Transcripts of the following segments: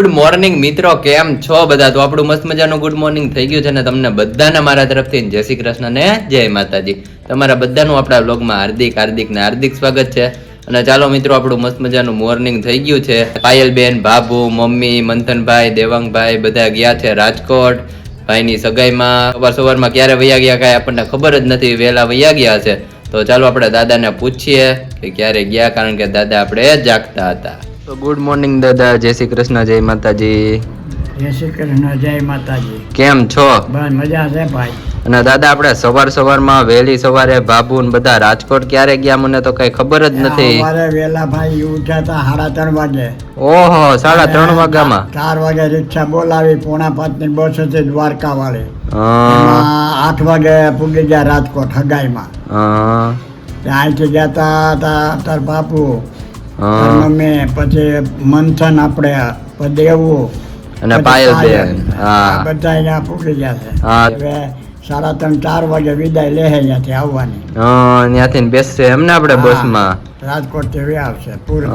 Good morning મિત્રો. કેમ છો બધા? તો આપણું મસ્ત મજાનું ગુડ મોર્નિંગ થઈ ગયું છે ને તમને બધાને મારા તરફથી. જય શ્રી કૃષ્ણ ને જય માતાજી. તમારા બધાનું આપણા બ્લોગમાં હાર્દિક હાર્દિક ને હાર્દિક સ્વાગત છે. અને ચાલો મિત્રો, આપણું મસ્ત મજાનું મોર્નિંગ થઈ ગયું છે. પાયલબેન બાબુ મમ્મી, મંથનભાઈ, દેવાંગભાઈ બધા ગયા છે રાજકોટ. ભાઈની સગાઈમાં સવાર સવારમાં ક્યારે વૈયા ગયા કાંઈ આપણને ખબર જ નથી. વહેલા વૈયા ગયા છે. તો ચાલો આપણે દાદાને પૂછીએ કે ક્યારે ગયા? કારણ કે દાદા આપણે જાગતા હતા. તો ગુડ મોર્નિંગ દાદા. જય શ્રી કૃષ્ણ જય માતાજી. જય શ્રી કૃષ્ણ જય માતાજી. કેમ છો? બસ મજા છે ભાઈ. અને દાદા આપણે સવાર સવારમાં વહેલી સવારે બાબુ ને બધા રાજકોટ ક્યારે ગયા મને તો કઈ ખબર જ નથી. અમારે વેલા ભાઈ ઉઠ્યા હતા સાડા ત્રણ વાગે. ઓહો સાડા ત્રણ વાગ્યામાં? ચાર વાગે રિક્ષા બોલાવી પોણા પાંચની બસ હતી દ્વારકા વાળી આઠ વાગે પૂગી ગયા રાજકોટ હગાઈમાં. અહીંથી ગયા તા તા તાર બાપુ. મમ્મી પછી મંથન આપણે દેવું અને પાયલ પાયલબેન હા. બધા અહીંયા પૂગી જશે. હવે સાડા ત્રણ ચાર વાગે વિદાય લે અહીંયાથી આવવાની. હા, ત્યાંથી બેસશે એમને આપણે. બસમાં? રાજકોટથી આવશે પૂરું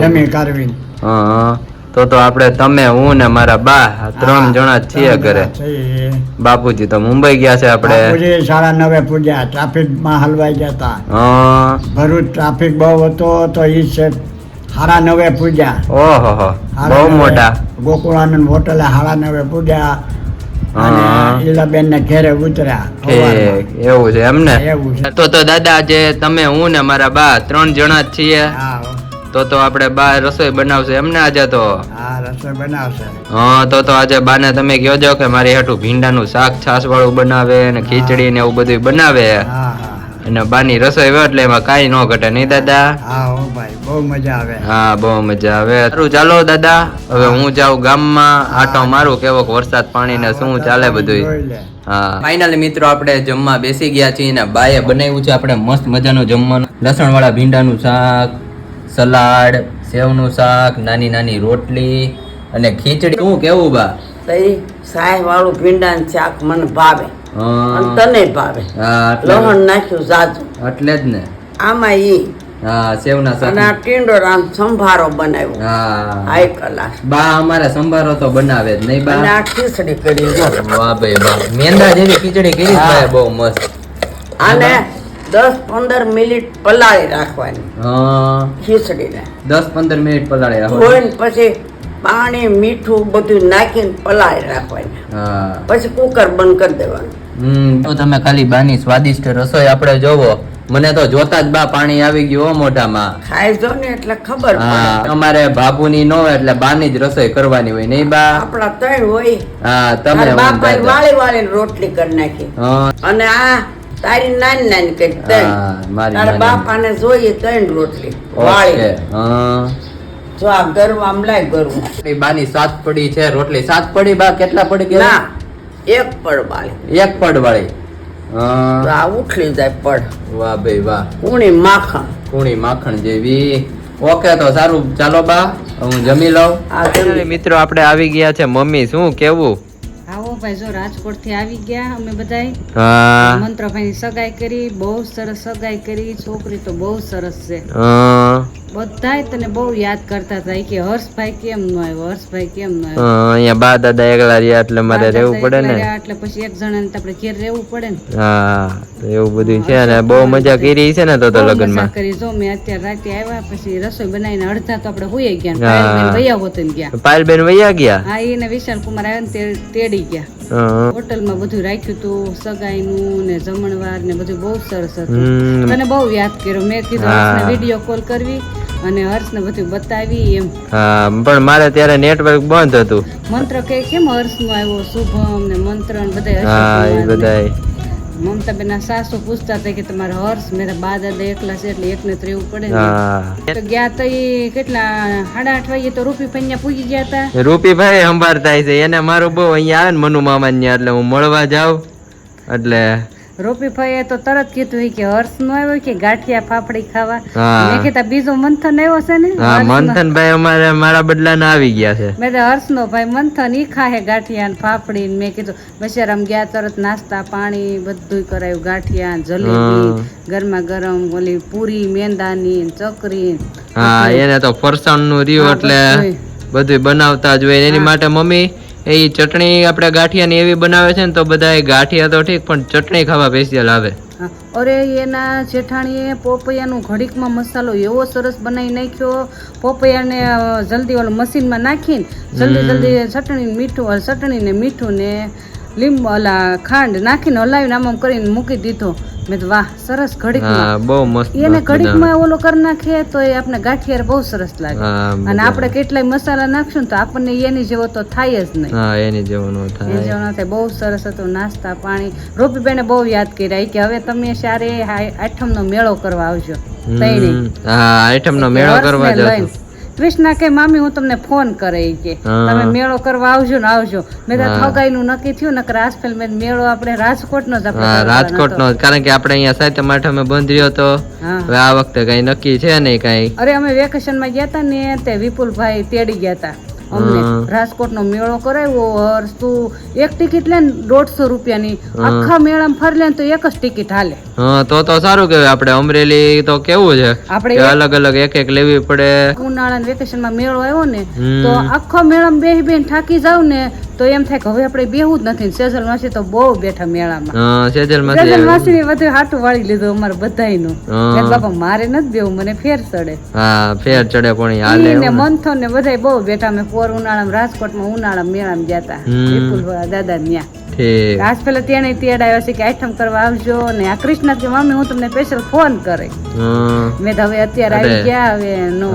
જમી કરવી હા, તો તો આપણે તમે હું ને મારા બા ત્રણ જણા છીએ ઘરે. બાપુજી તો મુંબઈ ગયા છે આપણે. સાડા નવે પૂજ્યા ટ્રાફિકમાં હલવાઈ જતા. હા, ભરૂચ ટ્રાફિક બહુ હતો તો ઈ છે સાડા નવે પૂજ્યા. ઓહો બહુ મોટા. ગોકુળાનંદ હોટલે સાડા નવે પૂજ્યા. એવું છે એમને? એવું છે. તો તો દાદા આજે તમે હું ને મારા બા ત્રણ જણા છીએ. તો તો આપણે બા રસોઈ બનાવશે એમને આજે તો? હા રસોઈ બનાવશે. હા તો તો આજે બાને તમે કહો છો કે મારી હેઠું ભીંડાનું શાક છાસ વાળું બનાવે ને ખીચડી ને એવું બધું બનાવે? અને બાની રસોઈ હોય એટલે એમાં કાંઈ ન ઘટે નહીં દાદા? હા ભાઈ બહુ મજા આવે. હા બહુ મજા આવે. સારું ચાલો દાદા. હવે હું. જાઉં ગામમાં. આટો મારું કેવોક વરસાદ પાણી ને શું ચાલે બધું હા. ફાઇનલી મિત્રો આપણે જમવા બેસી ગયા છીએ ને બાએ બનાવ્યું છે આપણે મસ્ત મજાનું જમવાનું. લસણ વાળા ભીંડાનું શાક સલાડ સેવનું શાક નાની નાની રોટલી અને ખીચડી. શું કેવું બા? તઈ સાય વાળું ભીંડાનું શાક મને ભાવે. અને તને ભાવે. હા, લહણ નાખ્યું જાજુ એટલે જ ને. આમાં ઈ હા સેવના શાક. અને આ ટીંડોરાનો સંભારો બનાવ્યો. હા. કલાક બા અમારે સંભારો તો બનાવે જ નહીં અને બા આ ખીચડી કરી વાહ ભાઈ વાહ. મેંદા જેવી ખીચડી કરી. બહુ મસ્ત. આને દસ પંદર મિનિટ પલાળી રાખવાની. ખીચડીને. દસ પંદર મિનિટ પલાળી રાખવાની. પછી પાણી મીઠું બધું નાખીને પલાળી રાખવાની. પછી કુકર બંધ કરી દેવાનું. તો તમે ખાલી બાની સ્વાદિષ્ટ રસોઈ આપણે જોવો. મને તો જોતા જ બા પાણી આવી ગયું મોઢામાં. ખાઈ જો ને એટલે ખબર હા અમારે બાપુની નો હોય એટલે બાની જ રસોઈ કરવાની હોય નહીં બા? આપણા ત્રણ હોય. હા તમે. વાળી વાળી રોટલી કરી નાખી. અને આ તારી નાની નાની કરી ત્રણ તારા. બાપાને જોઈએ ત્રણ રોટલી વાળી. જો આ ગરમ આમ લાય ગરમ બાની સાત પડી છે રોટલી સાત પડી બા કેટલા પડી ના એક પડ વાળી. એક પડ વાળી. આ ઉઠલી જાય પડ. વાહ ભાઈ વાહ. કુણી માખણ. કુણી માખણ જેવી. ઓકે તો સારું. ચાલો બા હું જમી લઉં. મિત્રો આપણે આવી ગયા છે. મમ્મી શું કેવું? આવો ભાઈ જો રાજકોટથી આવી ગયા અમે બધાય. હા. મંત્રભાઈ ની સગાઈ કરી બહુ સરસ સગાઈ કરી. છોકરી તો બહુ સરસ છે. બધાય તને બહુ યાદ કરતા હતા. કે હર્ષભાઈ કેમ નો આવ્યો? હર્ષભાઈ કેમ નો આવ્યો? અહીંયા બા દાદા એકલા રહ્યા એટલે મારે રહેવું પડે ને. એટલે પછી એક જણાને તો આપણે ઘેર રહેવું પડે ને. હા તો એવું બધું છે ને. બહુ મજા કરી છે ને તો તો લગ્નમાં. કરી. જો મેં અત્યારે રાતે આવ્યા પછી રસોઈ બનાવીને અડધા તો આપણે હોઈ ગયા. પાયલબેન વૈયા હોતે ને ગયા. પાયલબેન વૈયા ગયા? હા એને વિશાલ કુમાર આવ્યા ને તેડી ગયા. હોટલ હોટલમાં બધું રાખ્યું હતું સગાઈનું ને જમણવાર ને બધું બહુ સરસ હતું. તને બહુ યાદ કર્યો. મેં કીધું વીડિયો કોલ કરવી. અને હર્ષને બધું બતાવી એમ. હા પણ મારે ત્યારે નેટવર્ક બંધ હતું. મંત્ર કે કેમ હર્ષનો આવ્યો શુભમ ને મંત્ર ને બધા હા એ બધા મમતા બેન સાસુ પૂછતા હતા કે તમારે હર્ષ મેરા બા દાદા એકલા છે એટલે એકને તો રહેવું પડે ને. તો ગયા તો એ કેટલા સાડા આઠ વાગે તો રૂપી ને પૂગી ગયા હતા રૂપીભાઈ સંભાળતા છે એને મારું બહુ અહીંયા આવે ને મનુ મામા ને એટલે હું મળવા જાઉં. એટલે રૂપીભાઈએ તો તરત કીધું કે હર્ષ નો આવ્યો કે ગાંઠિયા ફાફડી ખાવા. મેં કીધા બીજો મંથન આવ્યો છે ને? હા હર્ષનો. મંથનભાઈ અમારે મારા બદલાને આવી ગયા છે. મેં હર્ષ નો ભાઈ મંથન ઈ ખાહે ગાંઠિયા ને ફાફડી મેં કીધું બિચારામ ગયા તરત નાસ્તા પાણી બધું કરાયું ગાંઠિયા ને જલેબી ગરમા ગરમ ઓલી પૂરી મેંદાની ને ચકરી હા એને તો ફરસાણનું રહ્યું એટલે બધુંય. બધું બનાવતા જ હોય એની માટે મમ્મી એ ચટણી આપણે ગાંઠિયાની એવી બનાવે છે ને તો બધા ગાંઠિયા તો ઠીક પણ ચટણી ખાવા સ્પેશિયલ આવે. અરે એના જેઠાણીએ પોપૈયાનું ઘડીકમાં મસાલો એવો સરસ બનાવી નાખ્યો. પોપૈયાને જલ્દી ઓલું મશીનમાં નાખીને જલ્દી જલ્દી ચટણી મીઠું ચટણીને ચટણી મીઠું ને લીંબુ ઓલા ખાંડ નાખીને હલાવીને આમ આમ કરીને મૂકી દીધો. મેં તો વાહ સરસ ઘડીક હા બહુ મસ્ત એને. ઘડીકમાં ઓલો કરી નાખીએ તો એ આપણે ગાંઠિયાર બહુ સરસ લાગે. અને. આપણે કેટલાય મસાલા નાખશું તો આપણને એની જેવો તો થાય જ નહીં. હા એની જેવો ન થાય. એની જેવો ના થાય. બહુ સરસ હતું નાસ્તા પાણી. રૂપીબેને બહુ યાદ કર્યા કે હવે તમે સારે આઠમનો મેળો કરવા આવજો. હા આઠમ નો મેળો કરવા લઈને. કૃષ્ણા કે મામી હું તમને ફોન કરે કે તમે મેળો કરવા આવજો ને આવજો. મેં તો હા. થગાઈનું નક્કી થયું નકર આજકાલ મેં મેળો આપણે રાજકોટનો જ આપણે રાજકોટ નો કારણ કે આપણે અહીંયા સાતમ આઠમે બંધ રહ્યો તો હવે આ વખતે કઈ નક્કી છે નહીં કઈ? અરે અમે વેકેશનમાં ગયા હતા ને તે વિપુલભાઈ તેડી ગયા હતા અમને રાજકોટનો મેળો કરાવ્યો હર્ષ તું એક ટિકિટ લે ને દોઢસો રૂપિયાની. આખા મેળામાં ફરી લે તો એક જ ટિકિટ હાલે. હા તો તો સારું કહેવાય. આપણે અમરેલી તો કેવું છે? આપણે અલગ અલગ એક એક લેવી પડે. ઉનાળાના વેકેશનમાં મેળો આવ્યો ને તો આખો મેળામાં બેહી બેન થાકી જાવ ને તો એમ થાય કે હવે આપણે બેહું જ નથી સેજલ માસી તો બહુ બેઠા મેળામાં. સેજલ માસી સેજલમાંથી માસી બધું હાટું વાળી લીધું અમારે બધાયનું. નું મેં બાપા મારે નથી બેવું મને ફેર ચડે. હા ફેર ચડે પણ હાલે ને એવું ને. ને બધાય બહુ બેઠા. અમે પોર ઉનાળામાં રાજકોટમાં ઉનાળામાં મેળામાં ગયા હતા. વિપુલ દાદા ઠીક આજ પેલા તેને તેડાયો છે કે આઈટમ કરવા આવજો ને આ કૃષ્ણ કે મમ્મી હું તમને સ્પેશિયલ ફોન કરે. મેં તો હવે અત્યારે આવી ગયા હવે નો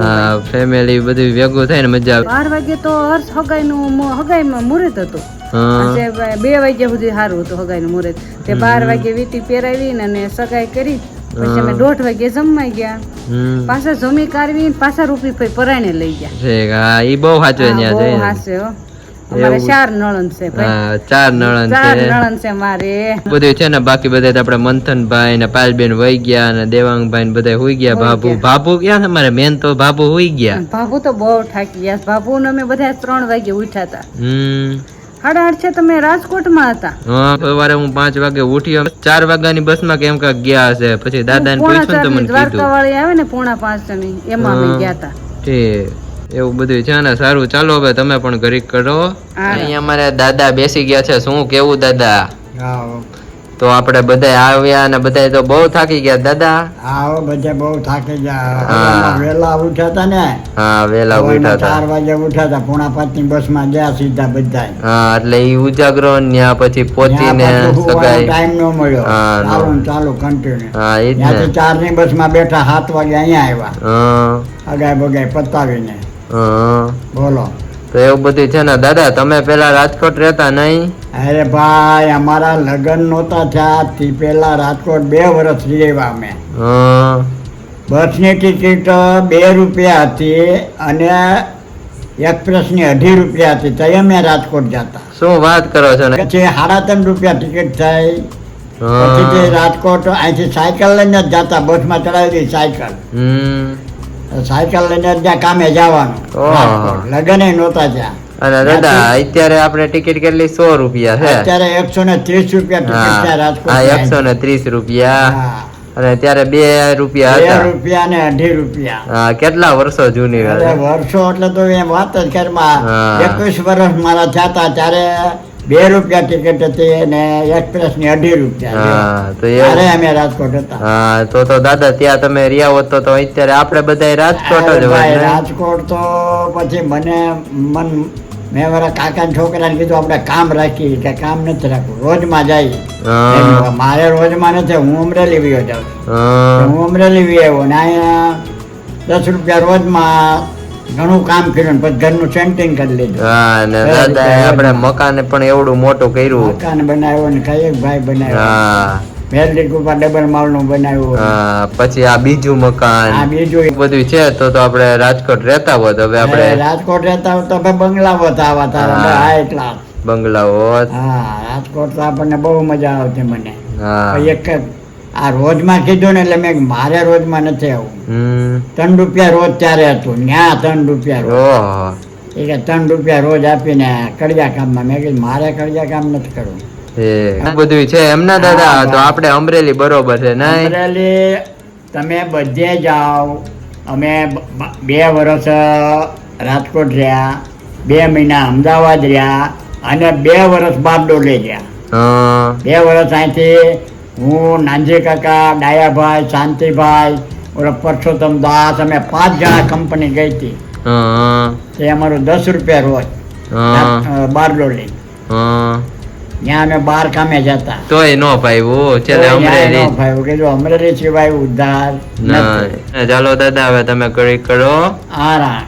ફેમિલી બધું ભેગું થાય ને મજા આવે. બાર વાગે તો હર્ષ હગાઈનું હગાઈમાં મુહૂર્ત હતું. હા. આજે બે વાગ્યા સુધી સારું હતું હગાઈનું મુહૂર્ત. તે બાર વાગે વીટી પહેરાવી ને અને સગાઈ કરી. પછી અમે દોઢ વાગે જમવા ગયા. પાછા જમી કાઢવી પાછા રૂપી પરાણે લઈ ગયા. હા ઈ બહુ સાચું બહુ સાચું અમારે ચાર નળન છે હા ચાર નળન ચાર નળન છે મારે. બધું છે ને બાકી બધા તો આપણે મંથનભાઈ ને પાલબેન વહી ગયા ને દેવાંગભાઈ ને બધા હુઈ ગયા. બાબુ બાબુ ક્યાં છે મારે? મેન તો બાબુ હુઈ ગયા. બાબુ તો બહુ થાકી ગયા બાબુ ને અમે બધા ત્રણ વાગે ઉઠ્યા હતા. હમ. સાડા આઠ છે તમે રાજકોટમાં હતા. હા સવારે હું પાંચ વાગે ઉઠ્યો. ચાર વાગ્યાની બસમાં કેમ કાંક ગયા હશે? પછી દાદાને પૂછ્યું તો મને દ્વારકા વાળી આવે ને પોણા પાંચની એમાં અમે ગયા હતા. એવું બધું છે ને સારું. ચાલો હવે તમે પણ ઘરે કરો. અહીંયા અમારે દાદા બેસી ગયા છે. શું કેવું દાદા? તો આપણે બધા આવ્યા અને બધા તો બહુ થાકી ગયા. દાદા? આવો બધા બહુ થાકી ગયા. વેલા ઉઠ્યા હતા ને. હા વેલા ઉઠ્યા હતા ચાર વાગે ઉઠ્યા હતા પોણા પાંચની બસમાં ગયા સીધા બધા હા એટલે ઈ ઉજાગરો ન્યા ત્યાં પછી પહોંચીને સગાઈ. ટાઈમ નો મળ્યો. હા, ચાલુ ને ચાલુ કન્ટિન્યુ હા ઈ જ ચારની. બસમાં બેઠા સાત વાગે અહીંયા આવ્યા. હા. અગાય બગાય પતાવીને. હા બોલો. તો એવું બધું છે ને. દાદા તમે પેલા રાજકોટ રહેતા નહીં? અરે ભાઈ અમારા લગ્ન નહોતા થયા. તે પેલા રાજકોટ બે વર્ષ રહેવા અમે. બસની ટિકિટ બે રૂપિયા હતી અને એક્સપ્રેસની અઢી રૂપિયા હતી. તો અમે રાજકોટ જતા. શું વાત કરો છો ને? પછી સાડા ત્રણ રૂપિયા ટિકિટ થઈ. પછી રાજકોટ અહીંથી સાયકલ લઈને જતા. બસમાં ચડાવી સાયકલ. હમ. સાયકલ લઈને ત્યાં કામે જવાનું. લગન નહોતા ત્યાં. અને દાદા અત્યારે આપણે ટિકિટ કેટલી? સો રૂપિયા છે. અત્યારે એકસો ને ત્રીસ રૂપિયા હા. એકસો ને ત્રીસ રૂપિયા. અને ત્યારે બે રૂપિયા હતા. રૂપિયા ને અઢી રૂપિયા. હા કેટલા વર્ષો જૂની વર્ષો એટલે તો એમ વાત જ કરમાં હા. એકવીસ વર્ષ મારા થયા ત્યારે બે રૂપિયા ટિકિટ હતી અને એક્સપ્રેસની અઢી રૂપિયા તો અમે રાજકોટ હતા. હા તો તો દાદા ત્યાં તમે રહ્યા હોત તો અત્યારે આપણે બધા રાજકોટ જ હોય રાજકોટ તો પછી મને મન મેં મારા કાકા છોકરાને કીધું આપણે કામ રાખીએ કે કામ નથી રાખવું રોજમાં જાય મારે રોજમાં નથી હું અમરેલી વિયો જાઉં. હું. અમરેલી વિયો આવ્યો ને અહીંયા દસ રૂપિયા રોજમાં ઘણું કામ કર્યું પછી ઘરનું સેન્ટિંગ કરી લીધું. હા દાદા આપણે મકાન પણ એવડું મોટું કર્યું. મકાન બનાવ્યું ને કઈ ભાઈ બનાવ્યો. હા. મેરડી કુપા ડબલ માળનું બનાવ્યું. હા પછી આ બીજું આ મકાન બીજું બધું છે તો તો આપણે રાજકોટ રહેતા હોત. હવે આપણે રાજકોટ રહેતા હોત તો ભાઈ બંગલા હતા આવા તારા હાઈ ક્લાસ બંગલા હોત. હા રાજકોટ તો આપણને બહુ મજા આવતી મને. હા. એક આ રોજમાં કીધું ને એટલે મેં મારે રોજમાં નથી આવું. ત્રણ રૂપિયા રોજ ત્યારે હતું. ન્યા ત્રણ રૂપિયા રોજ. એ કે ત્રણ રૂપિયા રોજ આપીને કડિયા કામમાં. મેં કીધું મારે કડિયા કામ નથી કરવું. એ બધું છે એમના દાદા? તો આપણે અમરેલી બરોબર છે ના અમરેલી તમે બધે જાઓ. અમે બ- વર્ષ રાજકોટ રહ્યા. બે મહિના અમદાવાદ રહ્યા. અને બે વર્ષ બારડોલે રહ્યા. બે વર્ષ અહીંથી હું નાંજે કાકા ડાયાભાઈ શાંતિભાઈ ઓલા પરસોત્તમ દાસ અમે પાંચ જણા કંપની ગઈ હતી. તે અમારું દસ રૂપિયા રોજ. હા. બારડોલી હા. ત્યાં અમે બાર કામે જતા. તોય નો ભાઈ ચાલે તો અમરેલી. ફાવ્યું. કીધું અમરેલી સિવાય ઉદ્ધાર ચાલો દાદા હવે તમે કરી કરો. આરામ.